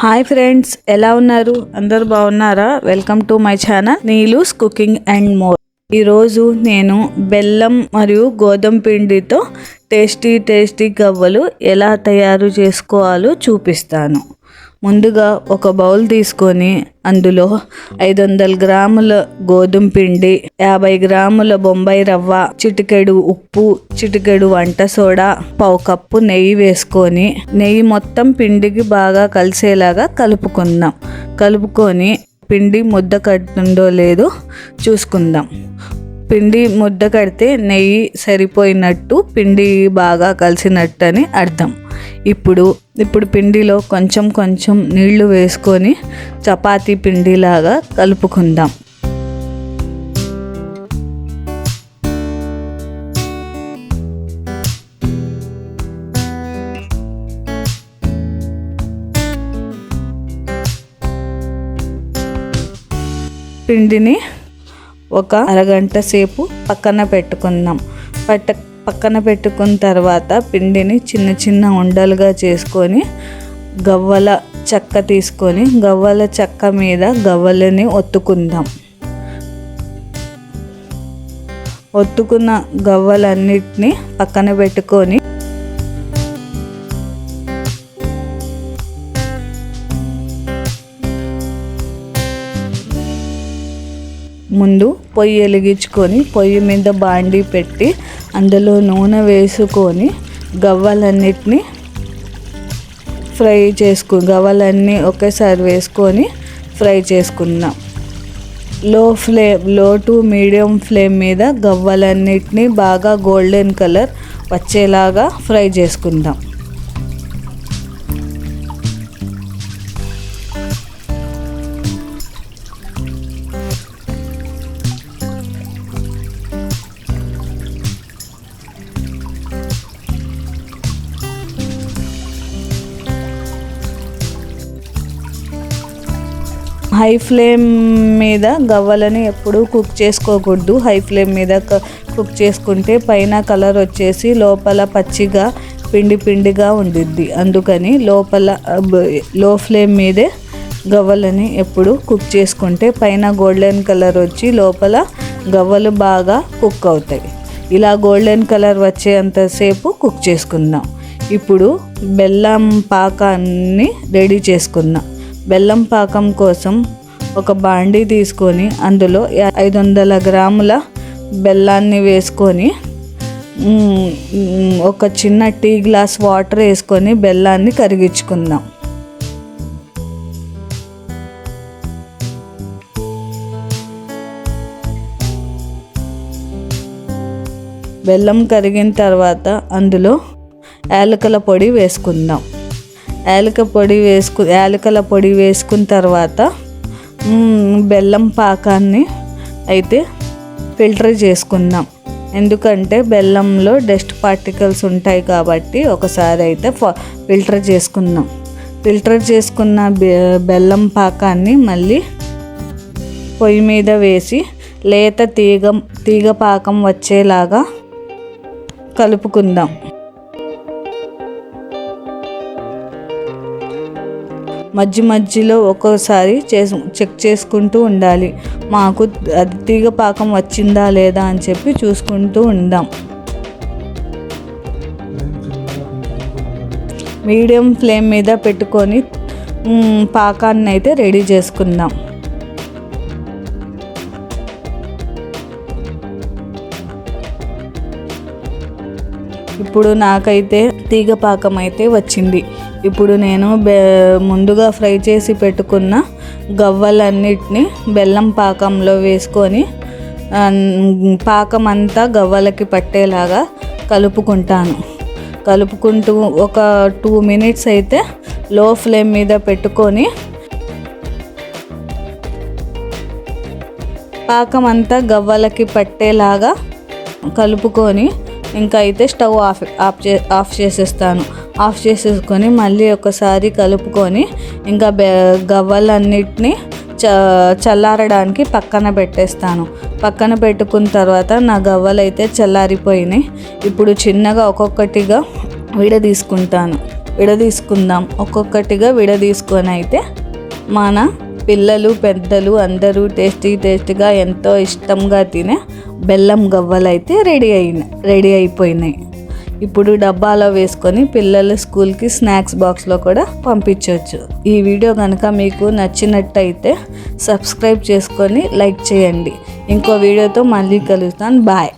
Hi friends ఎలా ఉన్నారు? అందరు బాగున్నారా? Welcome to my channel Neelu's cooking and more. ఈరోజు నేను బెల్లం మరియు గోధుమ పిండితో టేస్టీ టేస్టీ గవ్వలు ఎలా తయారు చేసుకోవాలో చూపిస్తాను. ముందుగా ఒక బౌల్ తీసుకొని అందులో ఐదు వందల గ్రాముల గోధుమ పిండి యాభై గ్రాముల బొంబాయి రవ్వ చిటికెడు ఉప్పు చిటికెడు వంట సోడా పావు కప్పు నెయ్యి వేసుకొని నెయ్యి మొత్తం పిండికి బాగా కలిసేలాగా కలుపుకుందాం. కలుపుకొని పిండి ముద్ద కట్టుందో లేదో చూసుకుందాం. పిండి ముద్ద కడితే నెయ్యి సరిపోయినట్టు పిండి బాగా కలిసినట్టు అని అర్థం. ఇప్పుడు ఇప్పుడు పిండిలో కొంచెం కొంచెం నీళ్ళు వేసుకొని చపాతీ పిండిలాగా కలుపుకుందాం. పిండిని ఒక అరగంట సేపు పక్కన పెట్టుకుందాం. పట్ట పక్కన పెట్టుకున్న తర్వాత పిండిని చిన్న చిన్న ఉండలుగా చేసుకొని గవ్వల చెక్క తీసుకొని గవ్వల చెక్క మీద గవ్వలని ఒత్తుకుందాం. ఒత్తుకున్న గవ్వలన్నిటిని పక్కన పెట్టుకొని ముందు పొయ్యి వెలిగించుకొని పొయ్యి మీద బాండి పెట్టి అందులో నూనె వేసుకొని గవ్వలన్నిటిని ఫ్రై చేసుకు గవ్వలన్నీ ఒకేసారి వేసుకొని ఫ్రై చేసుకుందాం లో ఫ్లేమ్లో టు మీడియం ఫ్లేమ్ మీద గవ్వలన్నిటిని బాగా గోల్డెన్ కలర్ వచ్చేలాగా ఫ్రై చేసుకుందాం. హై ఫ్లేమ్ మీద గవ్వలని ఎప్పుడూ కుక్ చేసుకోకూడదు. హై ఫ్లేమ్ మీద కుక్ చేసుకుంటే పైన కలర్ వచ్చేసి లోపల పచ్చిగా పిండి పిండిగా ఉండిద్ది. అందుకని లోపల లో ఫ్లేమ్ మీదే గవ్వలని ఎప్పుడు కుక్ చేసుకుంటే పైన గోల్డెన్ కలర్ వచ్చి లోపల గవ్వలు బాగా కుక్ అవుతాయి. ఇలా గోల్డెన్ కలర్ వచ్చేంతసేపు కుక్ చేసుకుందాం. ఇప్పుడు బెల్లం పాకాన్ని రెడీ చేసుకుందాం. బెల్లం పాకం కోసం ఒక బాండీ తీసుకొని అందులో ఐదు వందల గ్రాముల బెల్లాన్ని వేసుకొని ఒక చిన్న టీ గ్లాస్ వాటర్ వేసుకొని బెల్లాన్ని కరిగించుకుందాం. బెల్లం కరిగిన తర్వాత అందులో యాలకుల పొడి వేసుకుందాం. యాలక పొడి వేసుకు యాలకల పొడి వేసుకున్న తర్వాత బెల్లం పాకాన్ని అయితే ఫిల్టర్ చేసుకుందాం. ఎందుకంటే బెల్లంలో డస్ట్ పార్టికల్స్ ఉంటాయి కాబట్టి ఒకసారి అయితే ఫ- ఫిల్టర్ చేసుకుందాం. ఫిల్టర్ చేసుకున్న బె- బెల్లం పాకాన్ని మళ్ళీ పొయ్యి మీద వేసి లేత తీగ తీగ పాకం వచ్చేలాగా కలుపుకుందాం. మధ్య మధ్యలో ఒక్కోసారి చేసు చెక్ చేసుకుంటూ ఉండాలి. మాకు అది తీగ పాకం వచ్చిందా లేదా అని చెప్పి చూసుకుంటూ ఉందాం. మీడియం ఫ్లేమ్ మీద పెట్టుకొని పాకాన్ని అయితే రెడీ చేసుకుందాం. ఇప్పుడు నాకైతే తీగ పాకం అయితే వచ్చింది. ఇప్పుడు నేను బె ముందుగా ఫ్రై చేసి పెట్టుకున్న గవ్వలన్నిటిని బెల్లం పాకంలో వేసుకొని పాకం అంతా గవ్వలకి పట్టేలాగా కలుపుకుంటాను. కలుపుకుంటూ ఒక టూ మినిట్స్ అయితే లో ఫ్లేమ్ మీద పెట్టుకొని పాకం అంతా గవ్వలకి పట్టేలాగా కలుపుకొని ఇంకా అయితే స్టవ్ ఆఫ్ ఆఫ్ చే ఆఫ్ చేసేస్తాను. ఆఫ్ చేసేసుకొని మళ్ళీ ఒకసారి కలుపుకొని ఇంకా బె గవ్వలన్నిటిని చ చల్లారడానికి పక్కన పెట్టేస్తాను. పక్కన పెట్టుకున్న తర్వాత నా గవ్వలు అయితే చల్లారిపోయినాయి. ఇప్పుడు చిన్నగా ఒక్కొక్కటిగా విడదీసుకుంటాను విడదీసుకుందాం ఒక్కొక్కటిగా విడదీసుకొని అయితే మన పిల్లలు పెద్దలు అందరూ టేస్టీ టేస్టీగా ఎంతో ఇష్టంగా తినే బెల్లం గవ్వలు అయితే రెడీ అయినాయి రెడీ అయిపోయినాయి. ఇప్పుడు డబ్బాలో వేసుకొని పిల్లలు స్కూల్కి స్నాక్స్ బాక్స్లో కూడా పంపించవచ్చు. ఈ వీడియో కనుక మీకు నచ్చినట్టయితే సబ్స్క్రైబ్ చేసుకొని లైక్ చేయండి. ఇంకో వీడియోతో మళ్ళీ కలుస్తాను. బాయ్.